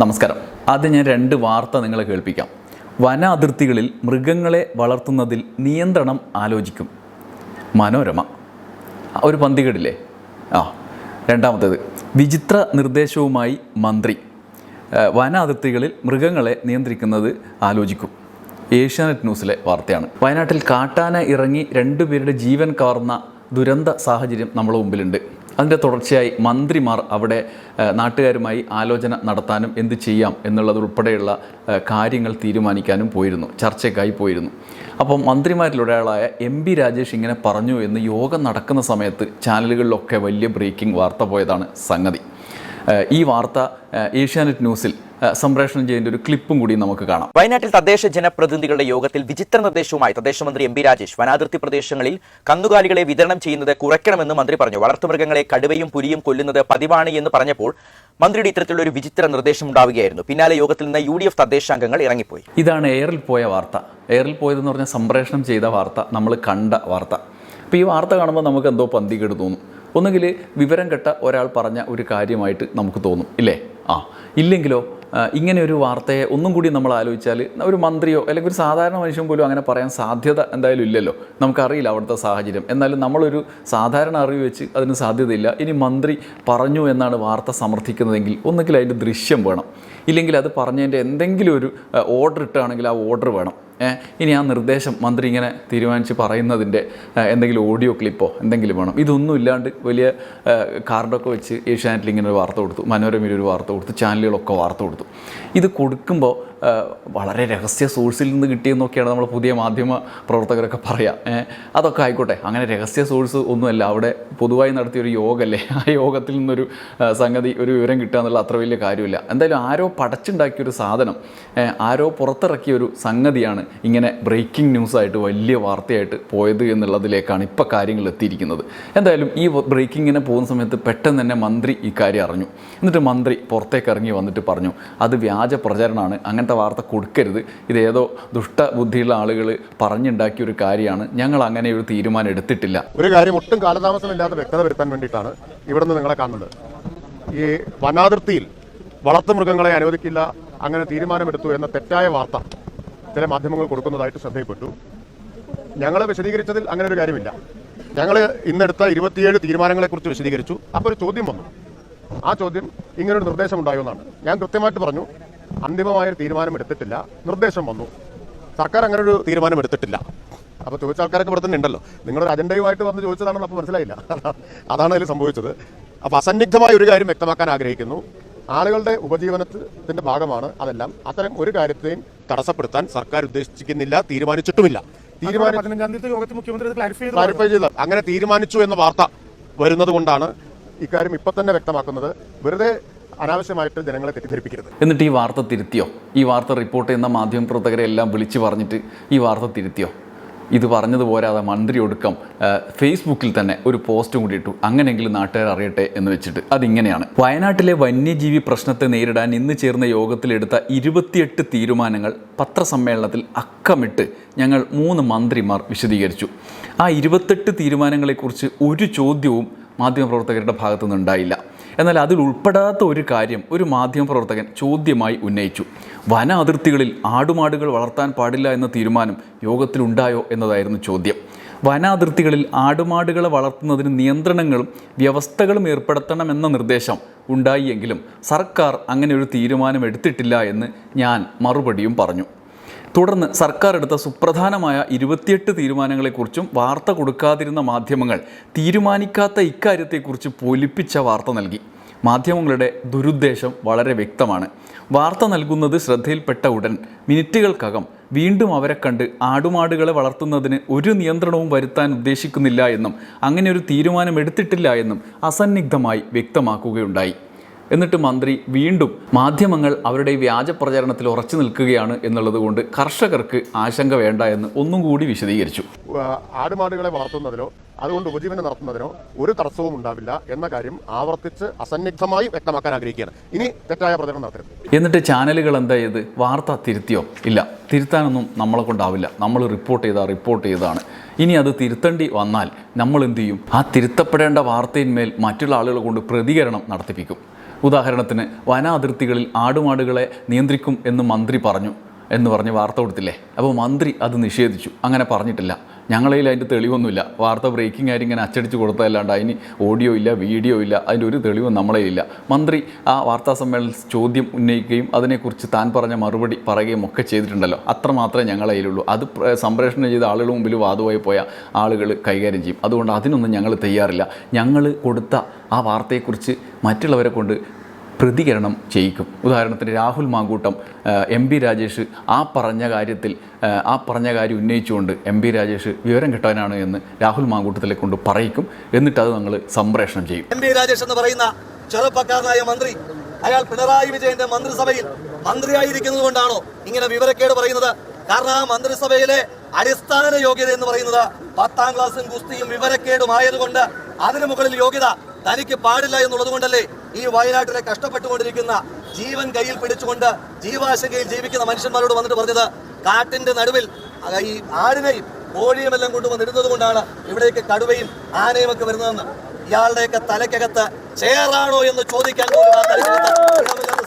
നമസ്കാരം. ആദ്യം ഞാൻ രണ്ട് വാർത്ത നിങ്ങളെ കേൾപ്പിക്കാം. വന അതിർത്തികളിൽ മൃഗങ്ങളെ വളർത്തുന്നതിൽ നിയന്ത്രണം ആലോചിക്കും. മനോരമ. ഒരു പന്തികേടില്ലേ? ആ രണ്ടാമത്തേത്. വിചിത്ര നിർദ്ദേശവുമായി മന്ത്രി. വന അതിർത്തികളിൽ മൃഗങ്ങളെ നിയന്ത്രിക്കുന്നത് ആലോചിക്കും. ഏഷ്യാനെറ്റ് ന്യൂസിലെ വാർത്തയാണ്. വയനാട്ടിൽ കാട്ടാന ഇറങ്ങി രണ്ടുപേരുടെ ജീവൻ കവർന്ന ദുരന്ത സാഹചര്യം നമ്മുടെ മുമ്പിലുണ്ട്. അതിന്റെ തുടർച്ചയായി മന്ത്രിമാർ അവിടെ നാട്ടുകാരുമായി ആലോചന നടത്താനും എന്ത് ചെയ്യാം എന്നുള്ളതുൾപ്പെടെയുള്ള കാര്യങ്ങൾ തീരുമാനിക്കാനും പോയിരുന്നു ചർച്ചയ്ക്കായി പോയിരുന്നു. അപ്പം മന്ത്രിമാരിൽ ഒരാളായ എം ബി രാജേഷ് ഇങ്ങനെ പറഞ്ഞു എന്ന് യോഗം നടക്കുന്ന സമയത്ത് ചാനലുകളിലൊക്കെ വലിയ ബ്രേക്കിംഗ് വാർത്ത പോയതാണ് സംഗതി. ഈ വാർത്ത ഏഷ്യാനെറ്റ് ന്യൂസിൽ സംപ്രേഷണം ചെയ്യേണ്ട ഒരു ക്ലിപ്പും കൂടി നമുക്ക് കാണാം. വയനാട്ടിൽ തദ്ദേശ ജനപ്രതിനിധികളുടെ യോഗത്തിൽ വിചിത്ര നിർദ്ദേശവുമായി തദ്ദേശ മന്ത്രി എം പി രാജേഷ് വനാതിർത്തി പ്രദേശങ്ങളിൽ കന്നുകാലികളെ വിതരണം ചെയ്യുന്നത് കുറയ്ക്കണമെന്ന് മന്ത്രി പറഞ്ഞു. വളർത്തുമൃഗങ്ങളെ കടുവയും പുലിയും കൊല്ലുന്നത് പതിവാണ് എന്ന് പറഞ്ഞപ്പോൾ മന്ത്രിയുടെ ഇത്തരത്തിലുള്ള ഒരു വിചിത്ര നിർദ്ദേശം ഉണ്ടാവുകയായിരുന്നു. പിന്നാലെ യോഗത്തിൽ നിന്ന് യു ഡി എഫ് തദ്ദേശാംഗങ്ങൾ ഇറങ്ങിപ്പോയി. ഇതാണ് എയറിൽ പോയ വാർത്ത. എയറിൽ പോയതെന്ന് പറഞ്ഞാൽ സംപ്രേഷണം ചെയ്ത വാർത്ത നമ്മൾ കണ്ട വാർത്ത. അപ്പോൾ ഈ വാർത്ത കാണുമ്പോൾ നമുക്ക് എന്തോ പന്തികേട് തോന്നും. ഒന്നുകിൽ വിവരം കെട്ട ഒരാൾ പറഞ്ഞ ഒരു കാര്യമായിട്ട് നമുക്ക് തോന്നും. ഇല്ലേ? ആ. ഇല്ലെങ്കിലോ? ഇങ്ങനെ ഒരു വാർത്തയെ ഒന്നും കൂടി നമ്മൾ ആലോചിച്ചാൽ ഒരു മന്ത്രിയോ അല്ലെങ്കിൽ ഒരു സാധാരണ മനുഷ്യൻ പോലും അങ്ങനെ പറയാൻ സാധ്യത എന്തായാലും ഇല്ലല്ലോ. നമുക്കറിയില്ല അവിടുത്തെ സാഹചര്യം. എന്നാലും നമ്മളൊരു സാധാരണ അറിവ് വെച്ച് അതിന് സാധ്യതയില്ല. ഇനി മന്ത്രി പറഞ്ഞു എന്നാണ് വാർത്ത സമർത്ഥിക്കുന്നതെങ്കിൽ ഒന്നുകിൽ അതിന്റെ ദൃശ്യം വേണം. ഇല്ലെങ്കിൽ അത് പറഞ്ഞതിന്റെ എന്തെങ്കിലും ഒരു ഓർഡർ ഇട്ടാണെങ്കിൽ ആ ഓർഡർ വേണം. ഇനി ആ നിർദ്ദേശം മന്ത്രി ഇങ്ങനെ തീരുമാനിച്ച് പറയുന്നതിന്റെ എന്തെങ്കിലും ഓഡിയോ ക്ലിപ്പോ എന്തെങ്കിലും വേണം? ഇതൊന്നും ഇല്ലാണ്ട് വലിയ കാർഡൊക്കെ വെച്ച് ഏഷ്യാനെറ്റിൽ ഇങ്ങനെ ഒരു വാർത്ത കൊടുത്തു മനോരമയിൽ ഒരു വാർത്ത കൊടുത്തു ചാനലുകളൊക്കെ വാർത്ത കൊടുത്തു. ഇത് കൊടുക്കുമ്പോൾ വളരെ രഹസ്യ സോഴ്സിൽ നിന്ന് കിട്ടിയെന്നൊക്കെയാണ് നമ്മൾ പുതിയ മാധ്യമ പ്രവർത്തകരൊക്കെ പറയാം. അതൊക്കെ ആയിക്കോട്ടെ അങ്ങനെ രഹസ്യ സോഴ്സ് ഒന്നുമല്ല അവിടെ പൊതുവായി നടത്തിയ ഒരു ആ യോഗത്തിൽ നിന്നൊരു സംഗതി ഒരു വിവരം കിട്ടുക എന്നുള്ള അത്ര വലിയ കാര്യമില്ല. എന്തായാലും ആരോ പടച്ചുണ്ടാക്കിയൊരു സാധനം ആരോ പുറത്തിറക്കിയ ഒരു സംഗതിയാണ് ഇങ്ങനെ ബ്രേക്കിംഗ് ന്യൂസായിട്ട് വലിയ വാർത്തയായിട്ട് പോയത് എന്നുള്ളതിലേക്കാണ് ഇപ്പോൾ കാര്യങ്ങൾ എത്തിയിരിക്കുന്നത്. എന്തായാലും ഈ ബ്രേക്കിങ്ങിനെ പോകുന്ന സമയത്ത് പെട്ടെന്ന് തന്നെ മന്ത്രി ഇക്കാര്യം കാര്യം അറിഞ്ഞു. എന്നിട്ട് മന്ത്രി പുറത്തേക്ക് ഇറങ്ങി വന്നിട്ട് പറഞ്ഞു അത് വ്യാജ പ്രചരണമാണ് അങ്ങനത്തെ വാർത്ത കൊടുക്കരുത്. ഇതേതോ ദുഷ്ടബുദ്ധിയുള്ള ആളുകൾ പറഞ്ഞുണ്ടാക്കിയ ഒരു കാര്യമാണ്. ഞങ്ങൾ അങ്ങനെ ഒരു തീരുമാനം എടുത്തിട്ടില്ല. ഒരു കാര്യം ഒട്ടും കാലതാമസമില്ലാതെ വ്യക്തത വരുത്താൻ വേണ്ടിയിട്ടാണ് ഇവിടുന്ന് നിങ്ങളെ കാണുന്നത്. ഈ വനാതിർത്തിയിൽ വളർത്തുമൃഗങ്ങളെ അനുവദിക്കില്ല അങ്ങനെ തീരുമാനമെടുത്തു എന്ന തെറ്റായ വാർത്ത ചില മാധ്യമങ്ങൾ കൊടുക്കുന്നതായിട്ട് ശ്രദ്ധയിൽപ്പെട്ടു. ഞങ്ങൾ വിശദീകരിച്ചതിൽ അങ്ങനെ ഒരു കാര്യമില്ല. ഞങ്ങൾ ഇന്നെടുത്ത ഇരുപത്തിയേഴ് തീരുമാനങ്ങളെക്കുറിച്ച് വിശദീകരിച്ചു. അപ്പോൾ ഒരു ചോദ്യം വന്നു. ആ ചോദ്യം ഇങ്ങനൊരു നിർദ്ദേശം ഉണ്ടായോ എന്നാണ്. ഞാൻ കൃത്യമായിട്ട് പറഞ്ഞു അന്തിമമായൊരു തീരുമാനം എടുത്തിട്ടില്ല. നിർദ്ദേശം വന്നു. സർക്കാർ അങ്ങനെ ഒരു തീരുമാനം എടുത്തിട്ടില്ല. അപ്പൊ ചോദിച്ച ആൾക്കാരൊക്കെ ഇവിടെ തന്നെ ഉണ്ടല്ലോ. നിങ്ങളൊരു അജണ്ടയുമായിട്ട് വന്ന് ചോദിച്ചതാണെന്ന് അപ്പോൾ മനസ്സിലായില്ല. അതാണ് അതിൽ സംഭവിച്ചത്. അപ്പോൾ അസന്നിഗ്ധമായ ഒരു കാര്യം വ്യക്തമാക്കാൻ ആഗ്രഹിക്കുന്നു. ആളുകളുടെ ഉപജീവനത്തിന്റെ ഭാഗമാണ് അതെല്ലാം. അത്തരം ഒരു കാര്യത്തെയും തടസ്സപ്പെടുത്താൻ സർക്കാർ ഉദ്ദേശിക്കുന്നില്ല തീരുമാനിച്ചിട്ടുമില്ല. തീരുമാനം പതിനഞ്ചാം തീയതി യോഗത്തിൽ മുഖ്യമന്ത്രി ഇത് ക്ലാരിഫൈ ചെയ്തു. ക്ലാരിഫൈ ചെയ്ത. അങ്ങനെ തീരുമാനിച്ചു എന്ന വാർത്ത വരുന്നത് കൊണ്ടാണ് ഇക്കാര്യം ഇപ്പൊ തന്നെ വ്യക്തമാക്കുന്നത്. വെറുതെ അനാവശ്യമായിട്ട് ജനങ്ങളെ തെറ്റിദ്ധരിപ്പിക്കരുത്. എന്നിട്ട് ഈ വാർത്ത തിരുത്തിയോ? ഈ വാർത്ത റിപ്പോർട്ട് ചെയ്യുന്ന മാധ്യമപ്രവർത്തകരെ എല്ലാം വിളിച്ചു പറഞ്ഞിട്ട് ഈ വാർത്ത തിരുത്തിയോ? ഇത് പറഞ്ഞത് പോരാതെ മന്ത്രി ഒടുക്കം ഫേസ്ബുക്കിൽ തന്നെ ഒരു പോസ്റ്റും കൂടി ഇട്ടു. അങ്ങനെയെങ്കിലും നാട്ടുകാർ അറിയട്ടെ എന്ന് വെച്ചിട്ട്. അതിങ്ങനെയാണ്. വയനാട്ടിലെ വന്യജീവി പ്രശ്നത്തെ നേരിടാൻ ഇന്ന് ചേർന്ന യോഗത്തിലെടുത്ത ഇരുപത്തിയെട്ട് തീരുമാനങ്ങൾ പത്രസമ്മേളനത്തിൽ അക്കമിട്ട് ഞങ്ങൾ മൂന്ന് മന്ത്രിമാർ വിശദീകരിച്ചു. ആ ഇരുപത്തെട്ട് തീരുമാനങ്ങളെക്കുറിച്ച് ഒരു ചോദ്യവും മാധ്യമപ്രവർത്തകരുടെ ഭാഗത്തു നിന്നുണ്ടായില്ല എന്നാൽ അതിൽ ഉൾപ്പെടാത്ത ഒരു കാര്യം ഒരു മാധ്യമപ്രവർത്തകൻ ചോദ്യമായി ഉന്നയിച്ചു. വന അതിർത്തികളിൽ ആടുമാടുകൾ വളർത്താൻ പാടില്ല എന്ന തീരുമാനം യോഗത്തിലുണ്ടായോ എന്നതായിരുന്നു ചോദ്യം. വന അതിർത്തികളിൽ ആടുമാടുകളെ വളർത്തുന്നതിന് നിയന്ത്രണങ്ങളും വ്യവസ്ഥകളും ഏർപ്പെടുത്തണമെന്ന നിർദ്ദേശം ഉണ്ടായിയെങ്കിലും സർക്കാർ അങ്ങനെ ഒരു തീരുമാനം എടുത്തിട്ടില്ല എന്ന് ഞാൻ മറുപടിയും പറഞ്ഞു. തുടർന്ന് സർക്കാർ എടുത്ത സുപ്രധാനമായ ഇരുപത്തിയെട്ട് തീരുമാനങ്ങളെക്കുറിച്ചും വാർത്ത കൊടുക്കാതിരുന്ന മാധ്യമങ്ങൾ തീരുമാനിക്കാത്ത ഇക്കാര്യത്തെക്കുറിച്ച് പൊലിപ്പിച്ച വാർത്ത നൽകി. മാധ്യമങ്ങളുടെ ദുരുദ്ദേശം വളരെ വ്യക്തമാണ്. വാർത്ത നൽകുന്നത് ശ്രദ്ധയിൽപ്പെട്ട ഉടൻ മിനിറ്റുകൾക്കകം വീണ്ടും അവരെ കണ്ട് ആടുമാടുകളെ വളർത്തുന്നതിന് ഒരു നിയന്ത്രണവും വരുത്താൻ ഉദ്ദേശിക്കുന്നില്ല എന്നും അങ്ങനെ ഒരു തീരുമാനം എടുത്തിട്ടില്ല എന്നും അസന്നിഗ്ധമായി വ്യക്തമാക്കുകയുണ്ടായി. എന്നിട്ട് മന്ത്രി വീണ്ടും മാധ്യമങ്ങൾ അവരുടെ വ്യാജ പ്രചരണത്തിൽ ഉറച്ചു നിൽക്കുകയാണ് എന്നുള്ളത് കൊണ്ട് കർഷകർക്ക് ആശങ്ക വേണ്ട എന്ന് ഒന്നും കൂടി വിശദീകരിച്ചു. ആടുമാടുകളെ വളർത്തുന്നതിനോ അതുകൊണ്ട് ഉപജീവനം നടത്തുന്നതിനോ ഒരു തടസ്സവും ഉണ്ടാവില്ല എന്ന കാര്യം ആവർത്തിച്ച് അസന്നിഗ്ധമായി വ്യക്തമാക്കാൻ ആഗ്രഹിക്കുകയാണ്. ഇനി തെറ്റായ പ്രചരണം നടത്തരുത്. എന്നിട്ട് ചാനലുകൾ എന്താ ചെയ്ത്? വാർത്ത തിരുത്തിയോ? ഇല്ല. തിരുത്താനൊന്നും നമ്മളെ കൊണ്ടാവില്ല. നമ്മൾ റിപ്പോർട്ട് ചെയ്താൽ റിപ്പോർട്ട് ചെയ്താണ് ഇനി അത് തിരുത്തേണ്ടി വന്നാൽ നമ്മൾ എന്തു ചെയ്യും? ആ തിരുത്തപ്പെടേണ്ട വാർത്തയിന്മേൽ മറ്റുള്ള ആളുകളെ കൊണ്ട് പ്രതികരണം നടത്തിപ്പിക്കും. ഉദാഹരണത്തിന് വനാതിർത്തികളിൽ ആടുമാടുകളെ നിയന്ത്രിക്കും എന്ന് മന്ത്രി പറഞ്ഞു എന്ന് പറഞ്ഞ് വാർത്ത കൊടുത്തില്ലേ? അപ്പോൾ മന്ത്രി അത് നിഷേധിച്ചു. അങ്ങനെ പറഞ്ഞിട്ടില്ല. ഞങ്ങളതിൽ അതിന്റെ തെളിവൊന്നുമില്ല. വാർത്ത ബ്രേക്കിംഗ് ആയിട്ട് ഇങ്ങനെ അച്ചടിച്ച് കൊടുത്തതല്ലാണ്ട് അതിന് ഓഡിയോ ഇല്ല വീഡിയോ ഇല്ല അതിന്റെ ഒരു തെളിവും ഇല്ല. മന്ത്രി ആ വാർത്താ സമ്മേളനത്തിൽ ചോദ്യം ഉന്നയിക്കുകയും അതിനെക്കുറിച്ച് താൻ പറഞ്ഞ മറുപടി പറയുകയും ഒക്കെ ചെയ്തിട്ടുണ്ടല്ലോ. അത്ര മാത്രമേ ഞങ്ങളെ കയ്യിലുള്ളൂ അത് പ്ര- സംപ്രേഷണം ചെയ്ത ആളുകൾ മുമ്പിൽ വാതുവായി പോയ ആളുകൾ കൈകാര്യം ചെയ്യും. അതുകൊണ്ട് അതിനൊന്നും ഞങ്ങൾ തയ്യാറില്ല. ഞങ്ങൾ കൊടുത്ത ആ വാർത്തയെക്കുറിച്ച് മറ്റുള്ളവരെ കൊണ്ട് പ്രതികരണം ചെയ്യിക്കും. ഉദാഹരണത്തിന് രാഹുൽ മാങ്കൂട്ടം എം പി രാജേഷ് ആ പറഞ്ഞ കാര്യത്തിൽ ആ, പറഞ്ഞ കാര്യം ഉന്നയിച്ചുകൊണ്ട് എം പി രാജേഷ് വിവരം കിട്ടാനാണ് എന്ന് രാഹുൽ മാങ്കൂട്ടത്തിലെ കൊണ്ട് പറയിക്കും. എന്നിട്ട് അത് ഞങ്ങൾ സംപ്രേഷണം ചെയ്യും. എം പി രാജേഷ് എന്ന് പറയുന്ന ചെറുപ്പക്കാരനായ മന്ത്രി അയാൾ പിണറായി വിജയന്റെ മന്ത്രിസഭയിൽ മന്ത്രിയായിരിക്കുന്നത് കൊണ്ടാണോ ഇങ്ങനെ വിവരക്കേട് പറയുന്നത്? കാരണം ആ മന്ത്രിസഭയിലെ അടിസ്ഥാന യോഗ്യത എന്ന് പറയുന്നത് പത്താം ക്ലാസ്സും കുസ്തിയും വിവരക്കേടുമായതുകൊണ്ട് അതിനു മുകളിൽ യോഗ്യത തനിക്ക് പാടില്ല എന്നുള്ളത് കൊണ്ടല്ലേ ഈ വയനാട്ടിലെ കഷ്ടപ്പെട്ടുകൊണ്ടിരിക്കുന്ന ജീവൻ കയ്യിൽ പിടിച്ചുകൊണ്ട് ജീവാശങ്കയിൽ ജീവിക്കുന്ന മനുഷ്യന്മാരോട് വന്നിട്ട് പറഞ്ഞത് കാട്ടിന്റെ നടുവിൽ ഈ ആടിനെയും കോഴിയുമെല്ലാം കൊണ്ടുവന്നിരുന്നത് കൊണ്ടാണ് ഇവിടേക്ക് കടുവയും ആനയും ഒക്കെ വരുന്നതെന്ന്. ഇയാളുടെയൊക്കെ തലക്കകത്ത് ചേറാണോ എന്ന് ചോദിക്കാൻ പോലും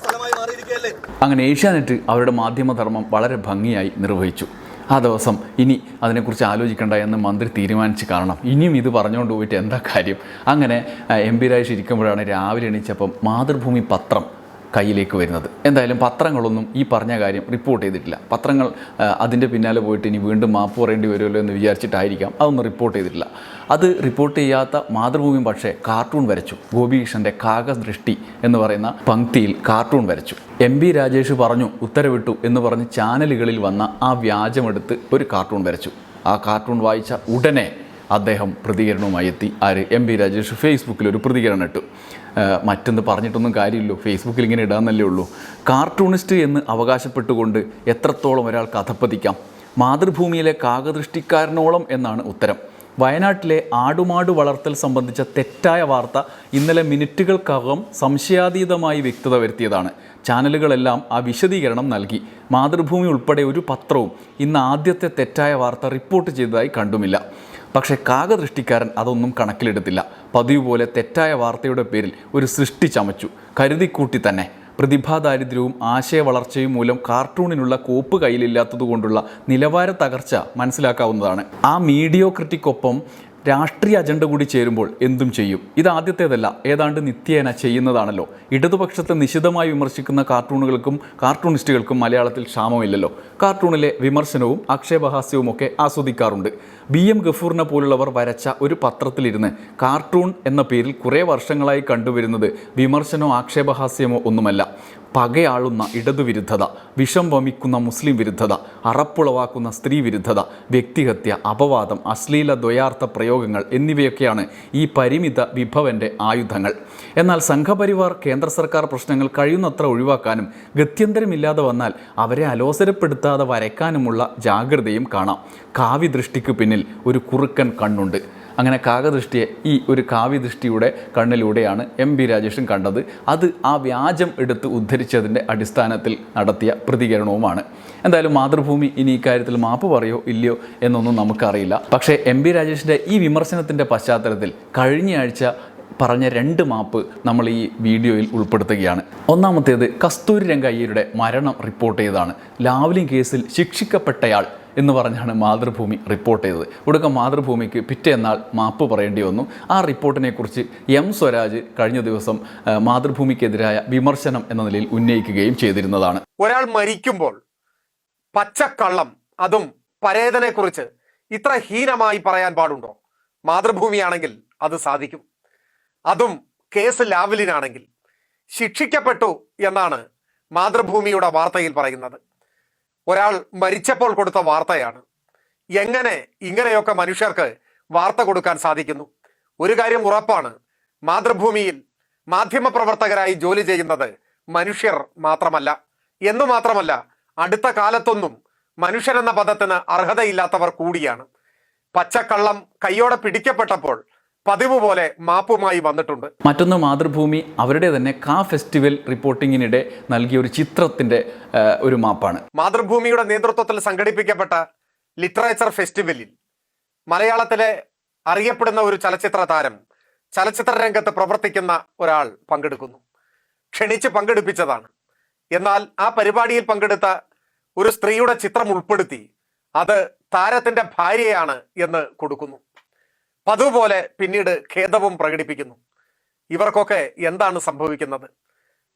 സ്ഥലമായി മാറിയിരിക്കുകയല്ലേ? അങ്ങനെ ഏഷ്യാനെറ്റ് അവരുടെ മാധ്യമധർമ്മം വളരെ ഭംഗിയായി നിർവഹിച്ചു. ആ ദിവസം ഇനി അതിനെക്കുറിച്ച് ആലോചിക്കണ്ട എന്ന് മന്ത്രി തീരുമാനിച്ച് കാരണം ഇനിയും ഇത് പറഞ്ഞുകൊണ്ട് പോയിട്ട് എന്താ കാര്യം? അങ്ങനെ എം പി രാജേഷ് ഇരിക്കുമ്പോഴാണ് രാവിലെ എണീച്ചപ്പം മാതൃഭൂമി പത്രം കയ്യിലേക്ക് വരുന്നത്. എന്തായാലും പത്രങ്ങളൊന്നും ഈ പറഞ്ഞ കാര്യം റിപ്പോർട്ട് ചെയ്തിട്ടില്ല. പത്രങ്ങൾ അതിന്റെ പിന്നാലെ പോയിട്ട് ഇനി വീണ്ടും മാപ്പ് പറയേണ്ടി വരുമല്ലോ എന്ന് വിചാരിച്ചിട്ടായിരിക്കാം. അതൊന്നും റിപ്പോർട്ട് ചെയ്തിട്ടില്ല. അത് റിപ്പോർട്ട് ചെയ്യാത്ത മാതൃഭൂമി പക്ഷേ കാർട്ടൂൺ വരച്ചു. ഗോപികൃഷ്ണന്റെ കാകദൃഷ്ടി എന്ന് പറയുന്ന പങ്ക്തിയിൽ കാർട്ടൂൺ വരച്ചു. എം ബി രാജേഷ് പറഞ്ഞു ഉത്തരവിട്ടു എന്ന് പറഞ്ഞ് ചാനലുകളിൽ വന്ന ആ വ്യാജമെടുത്ത് ഒരു കാർട്ടൂൺ വരച്ചു. ആ കാർട്ടൂൺ വായിച്ച ഉടനെ അദ്ദേഹം പ്രതികരണവുമായി എത്തി. ആര്? M B Rajesh. ഫേസ്ബുക്കിൽ ഒരു പ്രതികരണം ഇട്ടു. മറ്റൊന്ന് പറഞ്ഞിട്ടൊന്നും കാര്യമില്ലോ ഫേസ്ബുക്കിൽ ഇങ്ങനെ ഇടാന്നല്ലേ ഉള്ളൂ. കാർട്ടൂണിസ്റ്റ് എന്ന് അവകാശപ്പെട്ടുകൊണ്ട് എത്രത്തോളം ഒരാൾ കഥപ്പതിക്കാം? മാതൃഭൂമിയിലെ കാകദൃഷ്ടിക്കാരനോളം എന്നാണ് ഉത്തരം. വയനാട്ടിലെ ആടുമാട് വളർത്തൽ സംബന്ധിച്ച തെറ്റായ വാർത്ത ഇന്നലെ മിനിറ്റുകൾക്കകം സംശയാതീതമായി വ്യക്തത വരുത്തിയതാണ്. ചാനലുകളെല്ലാം ആ വിശദീകരണം നൽകി. മാതൃഭൂമി ഉൾപ്പെടെ ഒരു പത്രവും ഇന്ന് ആദ്യത്തെ തെറ്റായ വാർത്ത റിപ്പോർട്ട് ചെയ്തതായി കണ്ടുമില്ല. പക്ഷേ കാകദൃഷ്ടിക്കാരൻ അതൊന്നും കണക്കിലെടുത്തില്ല. പതിവ് പോലെ തെറ്റായ വാർത്തയുടെ പേരിൽ ഒരു സൃഷ്ടി ചമച്ചു. കരുതിക്കൂട്ടി തന്നെ. പ്രതിഭാദാരിദ്ര്യവും ആശയവളർച്ചയും മൂലം കാർട്ടൂണിനുള്ള കോപ്പ് കയ്യിലില്ലാത്തതുകൊണ്ടുള്ള നിലവാര തകർച്ച മനസ്സിലാക്കാവുന്നതാണ്. ആ മീഡിയോ മീഡിയോക്രിറ്റിക്കൊപ്പം രാഷ്ട്രീയ അജണ്ട കൂടി ചേരുമ്പോൾ എന്തും ചെയ്യും. ഇത് ആദ്യത്തേതല്ല. ഏതാണ്ട് നിത്യേന ചെയ്യുന്നതാണല്ലോ. ഇടതുപക്ഷത്തെ നിശിതമായി വിമർശിക്കുന്ന കാർട്ടൂണുകൾക്കും കാർട്ടൂണിസ്റ്റുകൾക്കും മലയാളത്തിൽ ക്ഷാമമില്ലല്ലോ. കാർട്ടൂണിലെ വിമർശനവും ആക്ഷേപഹാസ്യവും ഒക്കെ ആസ്വദിക്കാറുണ്ട്. ബി എം ഗഫൂറിനെ പോലുള്ളവർ വരച്ച ഒരു പത്രത്തിലിരുന്ന് കാർട്ടൂൺ എന്ന പേരിൽ കുറേ വർഷങ്ങളായി കണ്ടുവരുന്നത് വിമർശനമോ ആക്ഷേപഹാസ്യമോ ഒന്നുമല്ല. പകയാളുന്ന ഇടതുവിരുദ്ധത വിഷം വമിക്കുന്ന മുസ്ലിം വിരുദ്ധത അറപ്പുളവാക്കുന്ന സ്ത്രീ വിരുദ്ധത വ്യക്തിഹത്യ അപവാദം അശ്ലീല ദ്വയാർത്ഥ പ്രയോഗങ്ങൾ എന്നിവയൊക്കെയാണ് ഈ പരിമിത വിഭവന്റെ ആയുധങ്ങൾ. എന്നാൽ സംഘപരിവാർ കേന്ദ്ര സർക്കാർ പ്രശ്നങ്ങൾ കഴിയുന്നത്ര ഒഴിവാക്കാനും ഗത്യന്തരമില്ലാതെ വന്നാൽ അവരെ അലോസരപ്പെടുത്താതെ വരയ്ക്കാനുമുള്ള ജാഗ്രതയും കാണാം. കാവ്യദൃഷ്ടിക്ക് പിന്നിൽ ഒരു കുറുക്കൻ കണ്ണുണ്ട്. അങ്ങനെ കാകദൃഷ്ടിയെ ഈ ഒരു കാവ്യദൃഷ്ടിയുടെ കണ്ണിലൂടെയാണ് എം ബി രാജേഷും കണ്ടത്. അത് ആ വ്യാജം എടുത്ത് ഉദ്ധരിച്ചതിന്റെ അടിസ്ഥാനത്തിൽ നടത്തിയ പ്രതികരണവുമാണ്. എന്തായാലും മാതൃഭൂമി ഇനി ഇക്കാര്യത്തിൽ മാപ്പ് പറയോ ഇല്ലയോ എന്നൊന്നും നമുക്കറിയില്ല. പക്ഷേ എം ബി രാജേഷിന്റെ ഈ വിമർശനത്തിന്റെ പശ്ചാത്തലത്തിൽ കഴിഞ്ഞ ആഴ്ച പറഞ്ഞ രണ്ട് മാപ്പ് നമ്മൾ ഈ വീഡിയോയിൽ ഉൾപ്പെടുത്തുകയാണ്. ഒന്നാമത്തേത് കസ്തൂരി രംഗയ്യരുടെ മരണം റിപ്പോർട്ട് ചെയ്തതാണ്. ലാവ്ലിംഗ് കേസിൽ ശിക്ഷിക്കപ്പെട്ടയാൾ എന്ന് പറഞ്ഞാണ് മാതൃഭൂമി റിപ്പോർട്ട് ചെയ്തത്. ഒടുക്കം മാതൃഭൂമിക്ക് പിറ്റേന്നാൾ മാപ്പ് പറയേണ്ടി വന്നു. ആ റിപ്പോർട്ടിനെക്കുറിച്ച് എം സ്വരാജ് കഴിഞ്ഞ ദിവസം മാതൃഭൂമിക്കെതിരായ വിമർശനം എന്ന നിലയിൽ ഉന്നയിക്കുകയും ചെയ്തിരുന്നതാണ്. ഒരാൾ മരിക്കുമ്പോൾ പച്ചക്കള്ളം അതും പരേതനെക്കുറിച്ച് ഇത്ര ഹീനമായി പറയാൻ പാടുണ്ടോ? മാതൃഭൂമിയാണെങ്കിൽ അത് സാധിക്കും. അതും കേസ് ലാവലിനാണെങ്കിൽ ശിക്ഷിക്കപ്പെട്ടു എന്നാണ് മാതൃഭൂമിയുടെ വാർത്തയിൽ പറയുന്നത്. ഒരാൾ മരിച്ചപ്പോൾ കൊടുത്ത വാർത്തയാണ്. എങ്ങനെ ഇങ്ങനെയൊക്കെ മനുഷ്യർക്ക് വാർത്ത കൊടുക്കാൻ സാധിക്കുന്നു? ഒരു കാര്യം ഉറപ്പാണ്. മാതൃഭൂമിയിൽ മാധ്യമപ്രവർത്തകരായി ജോലി ചെയ്യുന്നത് മനുഷ്യർ മാത്രമല്ല. എന്നു മാത്രമല്ല അടുത്ത കാലത്തൊന്നും മനുഷ്യരെന്ന പദത്തിന് അർഹതയില്ലാത്തവർ കൂടിയാണ്. പച്ചക്കള്ളം കൈയോടെ പിടിക്കപ്പെട്ടപ്പോൾ പതിവ് പോലെ മാപ്പുമായി വന്നിട്ടുണ്ട്. മറ്റൊന്ന് മാതൃഭൂമി അവരുടെ തന്നെ കാ ഫെസ്റ്റിവൽ റിപ്പോർട്ടിങ്ങിനിടെ നൽകിയ ഒരു ചിത്രത്തിന്റെ ഒരു മാപ്പാണ്. മാതൃഭൂമിയുടെ നേതൃത്വത്തിൽ സംഘടിപ്പിക്കപ്പെട്ട ലിറ്ററേച്ചർ ഫെസ്റ്റിവലിൽ മലയാളത്തിലെ അറിയപ്പെടുന്ന ഒരു ചലച്ചിത്ര താരം ചലച്ചിത്ര രംഗത്ത് പ്രവർത്തിക്കുന്ന ഒരാൾ പങ്കെടുക്കുന്നു. ക്ഷണിച്ച് പങ്കെടുപ്പിച്ചതാണ്. എന്നാൽ ആ പരിപാടിയിൽ പങ്കെടുത്ത ഒരു സ്ത്രീയുടെ ചിത്രം ഉൾപ്പെടുത്തി അത് താരത്തിന്റെ ഭാര്യയാണ് എന്ന് കൊടുക്കുന്നു. പതിവ് പോലെ പിന്നീട് ഖേദവും പ്രകടിപ്പിക്കുന്നു. ഇവർക്കൊക്കെ എന്താണ് സംഭവിക്കുന്നത്?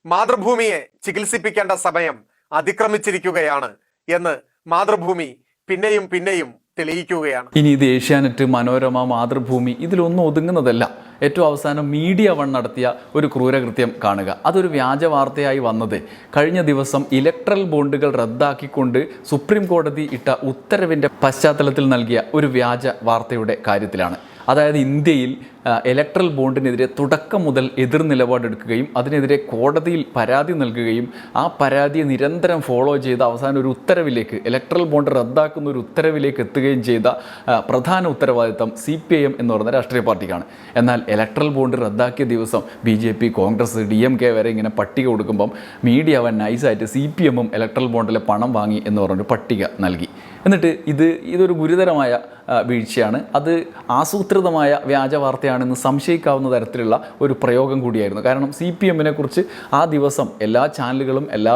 മാതൃഭൂമിയെ ചികിത്സിപ്പിക്കേണ്ട സമയം അതിക്രമിച്ചിരിക്കുകയാണ് എന്ന് മാതൃഭൂമി പിന്നെയും പിന്നെയും തെളിയിക്കുകയാണ്. ഇനി ഇത് ഏഷ്യാനെറ്റ് മനോരമ മാതൃഭൂമി ഇതിലൊന്നും ഒതുങ്ങുന്നതല്ല. ഏറ്റവും അവസാനം മീഡിയ വൺ നടത്തിയ ഒരു ക്രൂരകൃത്യം കാണുക. അതൊരു വ്യാജ വാർത്തയായി വന്നത് കഴിഞ്ഞ ദിവസം ഇലക്ട്രൽ ബോണ്ടുകൾ റദ്ദാക്കിക്കൊണ്ട് സുപ്രീം കോടതി ഇട്ട ഉത്തരവിന്റെ പശ്ചാത്തലത്തിൽ നൽകിയ ഒരു വ്യാജ വാർത്തയുടെ കാര്യത്തിലാണ്. അതായത് ഇന്ത്യയിൽ ഇലക്ട്രൽ ബോണ്ടിനെതിരെ തുടക്കം മുതൽ എതിർ നിലപാടെടുക്കുകയും അതിനെതിരെ കോടതിയിൽ പരാതി നൽകുകയും ആ പരാതിയെ നിരന്തരം ഫോളോ ചെയ്ത് അവസാനം ഒരു ഉത്തരവിലേക്ക് ഇലക്ട്രൽ ബോണ്ട് റദ്ദാക്കുന്ന ഒരു ഉത്തരവിലേക്ക് എത്തുകയും ചെയ്ത പ്രധാന ഉത്തരവാദിത്തം സി പി ഐ എം എന്ന് പറയുന്ന രാഷ്ട്രീയ പാർട്ടിക്കാണ്. എന്നാൽ ഇലക്ട്രൽ ബോണ്ട് റദ്ദാക്കിയ ദിവസം B J P Congress D M K വരെ ഇങ്ങനെ പട്ടിക കൊടുക്കുമ്പം മീഡിയ അവൻ നൈസായിട്ട് സി പി എമ്മും ഇലക്ട്രൽ ബോണ്ടിലെ പണം വാങ്ങി എന്ന് പറഞ്ഞൊരു പട്ടിക നൽകി. എന്നിട്ട് ഇത് ഇതൊരു ഗുരുതരമായ വീഴ്ചയാണ്. അത് ആസൂത്രിതമായ വ്യാജ വാർത്തയാണെന്ന് സംശയിക്കാവുന്ന തരത്തിലുള്ള ഒരു പ്രയോഗം കൂടിയായിരുന്നു. കാരണം സി പി എമ്മിനെ കുറിച്ച് ആ ദിവസം എല്ലാ ചാനലുകളും എല്ലാ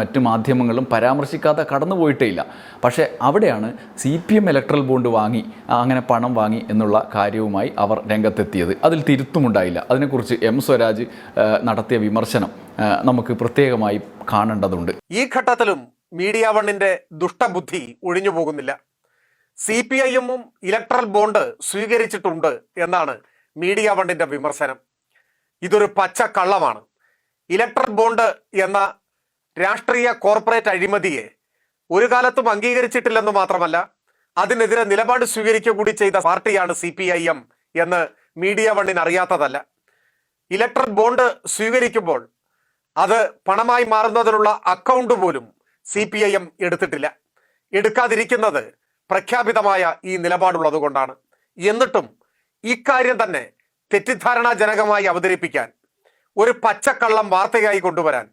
മറ്റു മാധ്യമങ്ങളും പരാമർശിക്കാതെ കടന്നു പോയിട്ടേ ഇല്ല. പക്ഷേ അവിടെയാണ് C P M electoral bond വാങ്ങി അങ്ങനെ പണം വാങ്ങി എന്നുള്ള കാര്യവുമായി അവർ രംഗത്തെത്തിയത്. അതിൽ തിരുത്തുമുണ്ടായില്ല. അതിനെക്കുറിച്ച് എം സ്വരാജ് നടത്തിയ വിമർശനം നമുക്ക് പ്രത്യേകമായി കാണേണ്ടതുണ്ട്. ഈ ഘട്ടത്തിലും മീഡിയ വണ്ണിന്റെ ദുഷ്ടബുദ്ധി ഒഴിഞ്ഞു പോകുന്നില്ല. സി പി ഐ എമ്മും ഇലക്ട്രൽ ബോണ്ട് സ്വീകരിച്ചിട്ടുണ്ട് എന്നാണ് മീഡിയ വണ്ണിന്റെ വിമർശനം. ഇതൊരു പച്ച കള്ളമാണ് ഇലക്ട്രൽ ബോണ്ട് എന്ന രാഷ്ട്രീയ കോർപ്പറേറ്റ് അഴിമതിയെ ഒരു കാലത്തും അംഗീകരിച്ചിട്ടില്ലെന്ന് മാത്രമല്ല അതിനെതിരെ നിലപാട് സ്വീകരിക്കുക കൂടി ചെയ്ത പാർട്ടിയാണ് സി പി ഐ എം എന്ന് മീഡിയ വണ്ണിന് അറിയാത്തതല്ല. ഇലക്ട്രൽ ബോണ്ട് സ്വീകരിക്കുമ്പോൾ അത് പണമായി മാറുന്നതിനുള്ള അക്കൗണ്ട് പോലും സി പി ഐ എം എടുത്തിട്ടില്ല. എടുക്കാതിരിക്കുന്നത് പ്രഖ്യാപിതമായ ഈ നിലപാടുള്ളത് കൊണ്ടാണ്. എന്നിട്ടും ഇക്കാര്യം തന്നെ തെറ്റിദ്ധാരണാജനകമായി അവതരിപ്പിക്കാൻ ഒരു പച്ചക്കള്ളം വാർത്തയായി കൊണ്ടുവരാൻ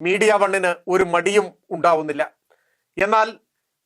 മീഡിയ വണ്ണിന് ഒരു മടിയും ഉണ്ടാവുന്നില്ല. എന്നാൽ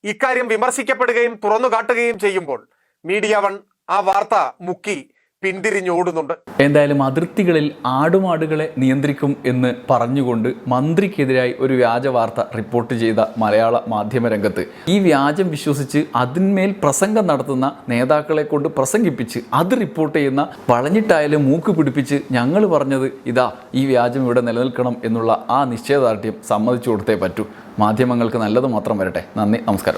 ഇക്കാര്യം വിമർശിക്കപ്പെടുകയും തുറന്നു കാട്ടുകയും ചെയ്യുമ്പോൾ മീഡിയ വൺ ആ വാർത്ത മുക്കി പിന്തിരിഞ്ഞോടുന്നുണ്ട്. എന്തായാലും അതിർത്തികളിൽ ആടുമാടുകളെ നിയന്ത്രിക്കും എന്ന് പറഞ്ഞുകൊണ്ട് മന്ത്രിക്കെതിരായി ഒരു വ്യാജ വാർത്ത റിപ്പോർട്ട് ചെയ്ത മലയാള മാധ്യമ രംഗത്ത്. ഈ വ്യാജം വിശ്വസിച്ച് അതിന്മേൽ പ്രസംഗം നടത്തുന്ന നേതാക്കളെ കൊണ്ട് പ്രസംഗിപ്പിച്ച് അത് റിപ്പോർട്ട് ചെയ്യുന്ന വളഞ്ഞിട്ടായാലും മൂക്ക് പിടിപ്പിച്ച് ഞങ്ങൾ പറഞ്ഞത് ഇതാ ഈ വ്യാജം ഇവിടെ നിലനിൽക്കണം എന്നുള്ള ആ നിശ്ചയദാർഢ്യം സമ്മതിച്ചു കൊടുത്തേ പറ്റൂ. മാധ്യമങ്ങൾക്ക് നല്ലത് മാത്രം വരട്ടെ. നന്ദി നമസ്കാരം.